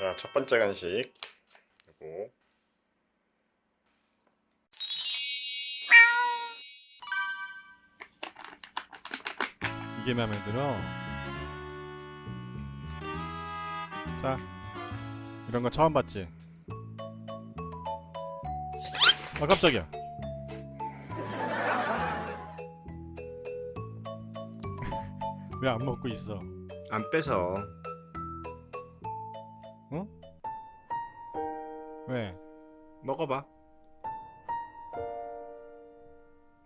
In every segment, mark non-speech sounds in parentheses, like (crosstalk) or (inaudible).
자, 첫 번째 간식. 그리고 이게 마음에 들어. 자, 이런 거 처음 봤지? 아 깜짝이야. (laughs) 왜 안 먹고 있어? 안뺏 어. 왜? 먹어봐.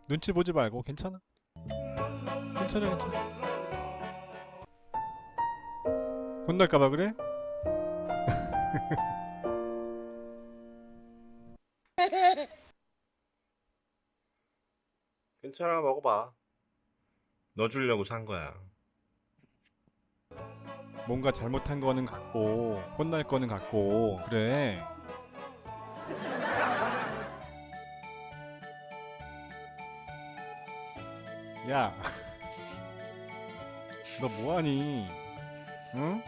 눈치 보지 말고 괜찮아. 괜찮아 괜찮아. 혼날까봐 그래? (laughs) 괜찮아, 먹어봐. 너 주려고 산 거야. 뭔가 잘못한 거는 같고 혼날 거는 같고 그래. 야, (laughs) 너 뭐하니? 응?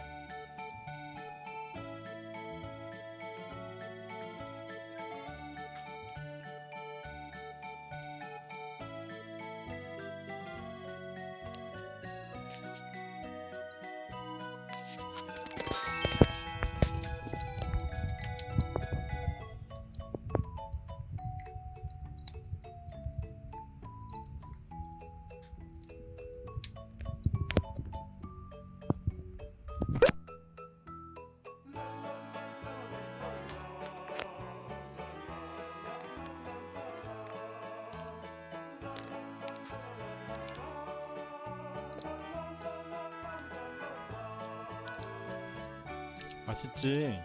맛있지?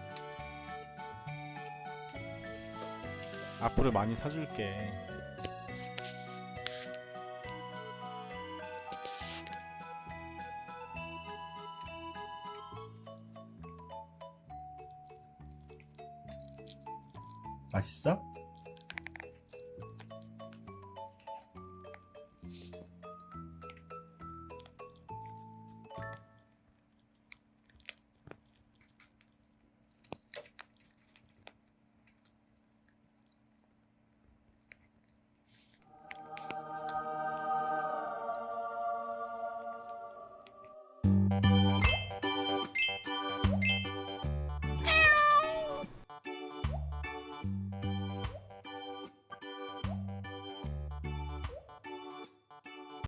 앞으로 많이 사줄게. 맛있어?